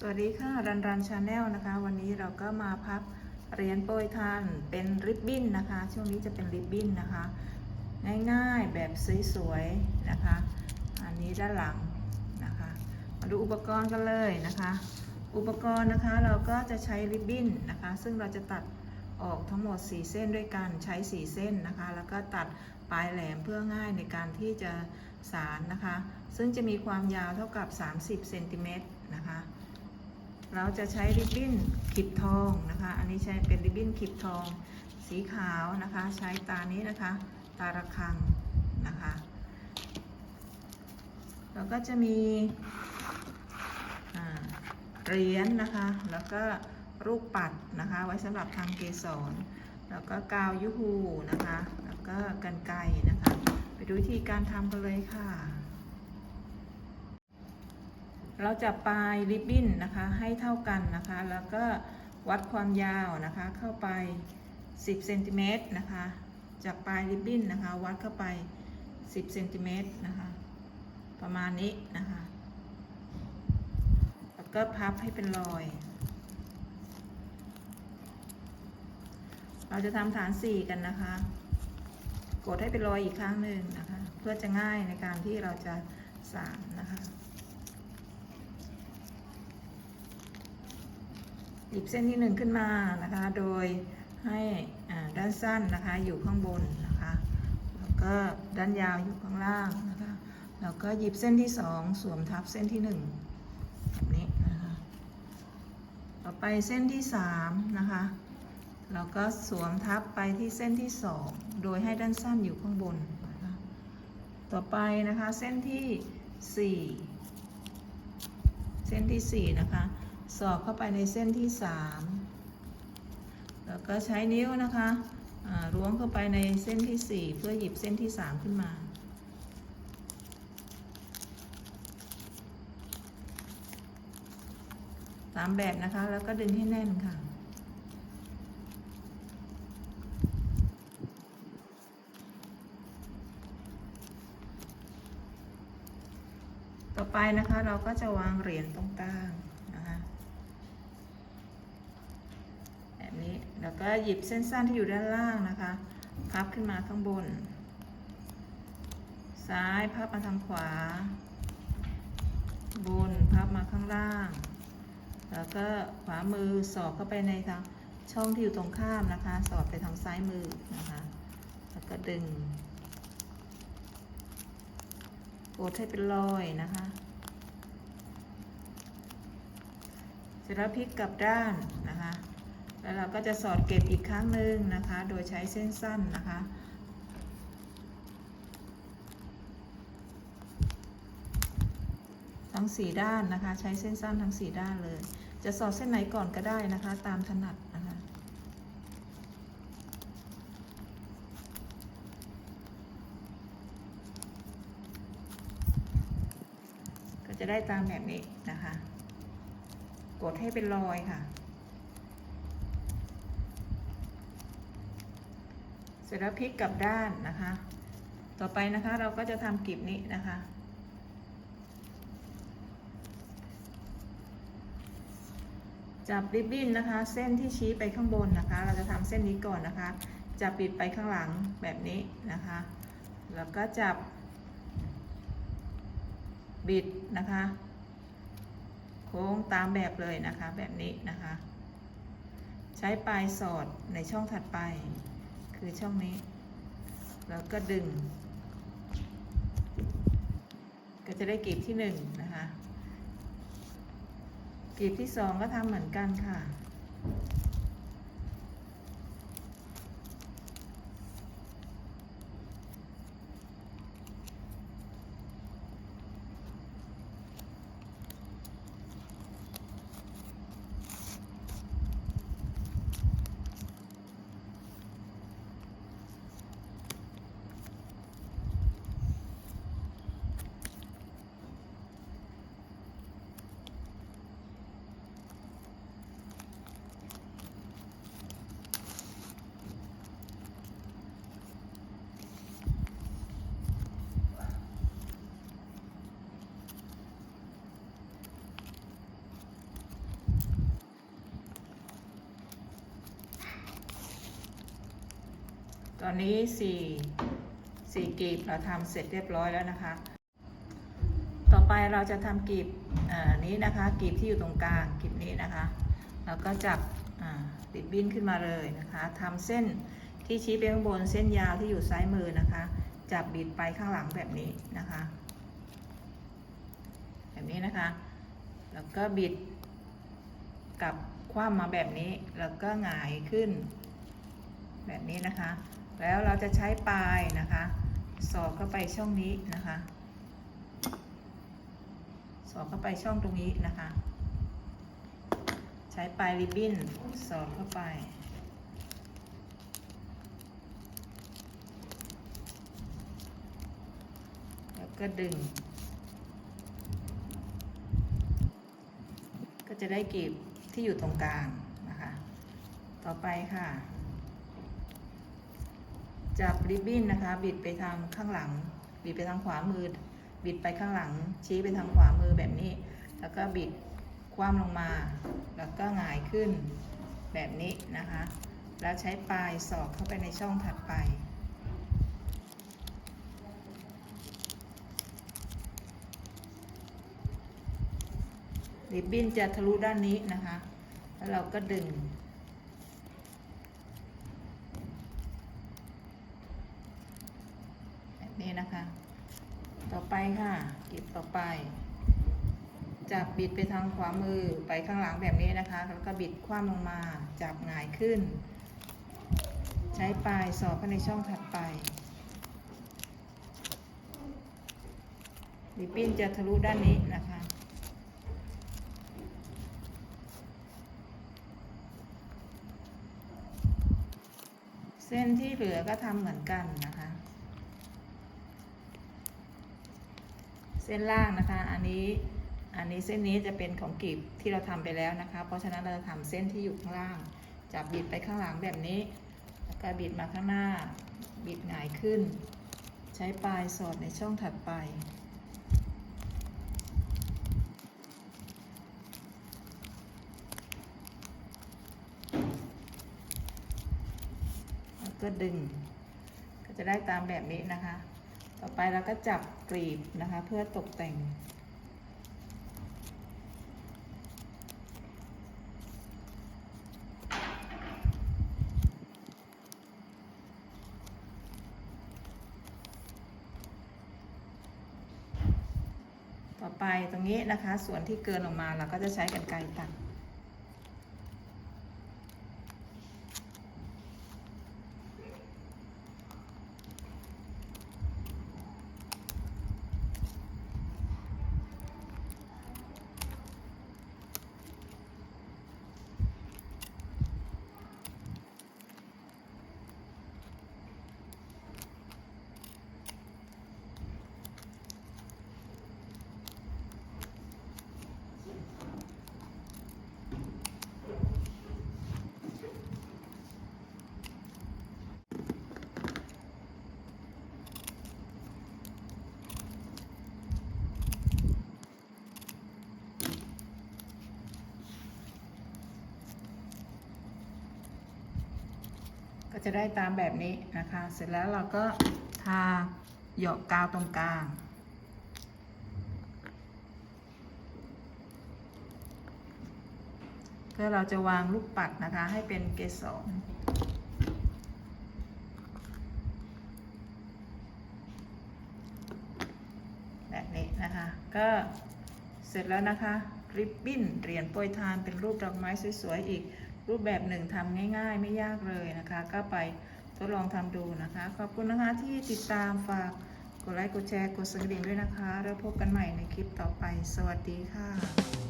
สวัสดีค่ะ รันรันชาแนลนะคะ วันนี้เราก็มาพับเหรียญโปรยทานเป็นริบบิ้นนะคะ ช่วงนี้จะเป็นริบบิ้นนะคะ ง่ายๆแบบสวยๆนะคะ อันนี้ด้านหลังนะคะ มาดูอุปกรณ์กันเลยนะคะ อุปกรณ์นะคะเราก็จะใช้ริบบิ้นนะคะ ซึ่งเราจะตัดออกทั้งหมด 4 เส้นด้วยกันใช้ 4 เส้นนะคะ แล้วก็ตัดปลายแหลมเพื่อง่ายในการที่จะสารนะคะ ซึ่งจะมีความยาวเท่ากับ 30เซนติเมตรนะคะ เราจะใช้ริบบิ้นขีดทองนะคะ อันนี้ใช้เป็นริบบิ้นขีดทอง สีขาวนะคะ ใช้ตานี้นะคะ ตาระคังนะคะแล้วก็จะมีเหรียญนะคะ แล้วก็ลูกปัดนะคะ ไว้สำหรับทำเกสร แล้วก็กาวยูฮูนะคะ แล้วก็กันไกรนะคะ ไปดูวิธีการทำกันเลยค่ะ เราจะปลายริบบิ้นนะคะให้เท่ากันนะคะ แล้วก็วัดความยาวนะคะเข้าไป 10เซนติเมตรนะคะจากปลายริบบิ้นนะคะ วัดเข้าไป 10เซนติเมตรนะคะ ประมาณนี้นะคะ แล้วก็พับให้เป็นรอย เราจะทำฐาน 4 กันนะคะ กดให้เป็นรอยอีกครั้งหนึ่งนะคะ เพื่อจะง่ายในการที่เราจะสานนะคะ หยิบเส้นที่หนึ่งขึ้นมานะคะ โดยให้ด้านสั้นนะคะอยู่ข้างบนนะคะแล้วก็ด้านยาวอยู่ข้างล่างนะคะแล้วก็หยิบเส้นที่สองสวมทับเส้นที่หนึ่งแบบนี้นะคะต่อไปเส้นที่สามนะคะเราก็สวมทับไปที่เส้นที่สองโดยให้ด้านสั้นอยู่ข้างบนนะคะต่อไปนะคะเส้นที่สี่เส้นที่สี่นะคะ สอดเข้าไปในเส้นที่สามแล้วก็ใช้นิ้วนะคะล้วงเข้าไปในเส้นที่สี่เพื่อหยิบเส้นที่สามขึ้นมาตามแบบนะคะ แล้วก็ดึงให้แน่นค่ะ ต่อไปนะคะเราก็จะวางเหรียญตรงกลางนะคะแบบนี้ แล้วหยิบเส้นสั้นที่อยู่ด้านล่างนะคะ พับขึ้นมาข้างบน ซ้ายพับมาทางขวา บนพับมาข้างล่าง แล้วก็ขวามือสอดเข้าไปในทางช่องที่อยู่ตรงข้ามนะคะ สอดไปทางซ้ายมือนะคะ แล้วก็ดึงกดให้เป็นรอยนะคะ เสร็จแล้วพลิกกลับด้าน แล้วเราก็จะสอดเก็บอีกครั้งหนึ่งนะคะ โดยใช้เส้นสั้นนะคะ ทั้งสี่ด้านนะคะ ใช้เส้นสั้นทั้งสี่ด้านเลย จะสอดเส้นไหนก่อนก็ได้นะคะ ตามถนัดนะคะก็จะได้ตามแบบนี้นะคะ กดให้เป็นรอยค่ะ เสร็จแล้วพลิกกลับด้านนะคะ ต่อไปนะคะเราก็จะทำกลีบนี้นะคะจับริบบิ้นนะคะ เส้นที่ชี้ไปข้างบนนะคะ เราจะทำเส้นนี้ก่อนนะคะ จับปิดไปข้างหลังแบบนี้นะคะ แล้วก็จับบิดนะคะ โค้งตามแบบเลยนะคะ แบบนี้นะคะ ใช้ปลายสอดในช่องถัดไป คือช่องนี้ แล้วก็ดึง ก็จะได้กลีบที่หนึ่งนะคะกลีบที่สองก็ทำเหมือนกันค่ะ ตอนนี้สี่สี่กีบเราทำเสร็จเรียบร้อยแล้วนะคะ ต่อไปเราจะทำกีบอ่านี้นะคะ กีบที่อยู่ตรงกลางกีบนี้นะคะแล้วก็จับติดบิ้นขึ้นมาเลยนะคะทำเส้นที่ชี้ไปข้างบนเส้นยาวที่อยู่ซ้ายมือนะคะ จับบิดไปข้างหลังแบบนี้นะคะ แบบนี้นะคะ แล้วก็บิดกลับคว่ำมาแบบนี้ แล้วก็หงายขึ้น แบบนี้นะคะ แล้วเราจะใช้ปลายนะคะ สอดเข้าไปช่องนี้นะคะ สอดเข้าไปช่องตรงนี้นะคะ ใช้ปลายริบบิ้นสอดเข้าไป แล้วก็ดึง ก็จะได้กีบที่อยู่ตรงกลางนะคะ ต่อไปค่ะ จับริบบิ้นนะคะ บิดไปทางข้างหลัง บิดไปทางขวามือ บิดไปข้างหลัง ชี้ไปทางขวามือแบบนี้ แล้วก็บิดคว่ำลงมา แล้วก็หงายขึ้นแบบนี้นะคะ แล้วใช้ปลายสอดเข้าไปในช่องถัดไป ริบบิ้นจะทะลุด้านนี้นะคะ แล้วเราก็ดึง แบบ นะคะ ต่อไปค่ะกีบต่อไปจับบิดไปทางขวามือไปข้างหลังแบบนี้นะคะ แล้วก็บิดคว่ำลงมาจับหงายขึ้น ใช้ปลายสอดเข้าในช่องถัดไปริบบิ้นจะทะลุด้านนี้นะคะ เส้นที่เหลือก็ทำเหมือนกันนะคะ เส้นล่างนะคะ อันนี้ อันนี้เส้นนี้จะเป็นของกลีบที่เราทำไปแล้วนะคะ เพราะฉะนั้นเราจะทำเส้นที่อยู่ข้างล่าง จับบิดไปข้างหลังแบบนี้ แล้วก็บิดมาข้างหน้า บิดหงายขึ้น ใช้ปลายสอดในช่องถัดไป แล้วก็ดึง ก็จะได้ตามแบบนี้นะคะ ต่อไปเราก็จับกรีบนะคะ เพื่อตกแต่ง ต่อไปตรงนี้นะคะ ส่วนที่เกินออกมาเราก็จะใช้กรรไกรตัด ก็จะได้ตามแบบนี้นะคะ เสร็จแล้วเราก็ทาหยอกกาวตรงกลาง เพื่อเราจะวางลูกปัดนะคะให้เป็นเกสรแบบนี้นะคะ ก็เสร็จแล้วนะคะริบบิ้นเหรียญโปรยทานเป็นรูปดอกไม้สวยๆอีก รูปแบบหนึ่งทำง่าย ๆ ไม่ยากเลยนะคะ ก็ไปทดลองทำดูนะคะ ขอบคุณนะคะที่ติดตามฝากกดไลค์กดแชร์กดสั่นกระดิ่งด้วยนะคะ แล้วพบกันใหม่ในคลิปต่อไป สวัสดีค่ะ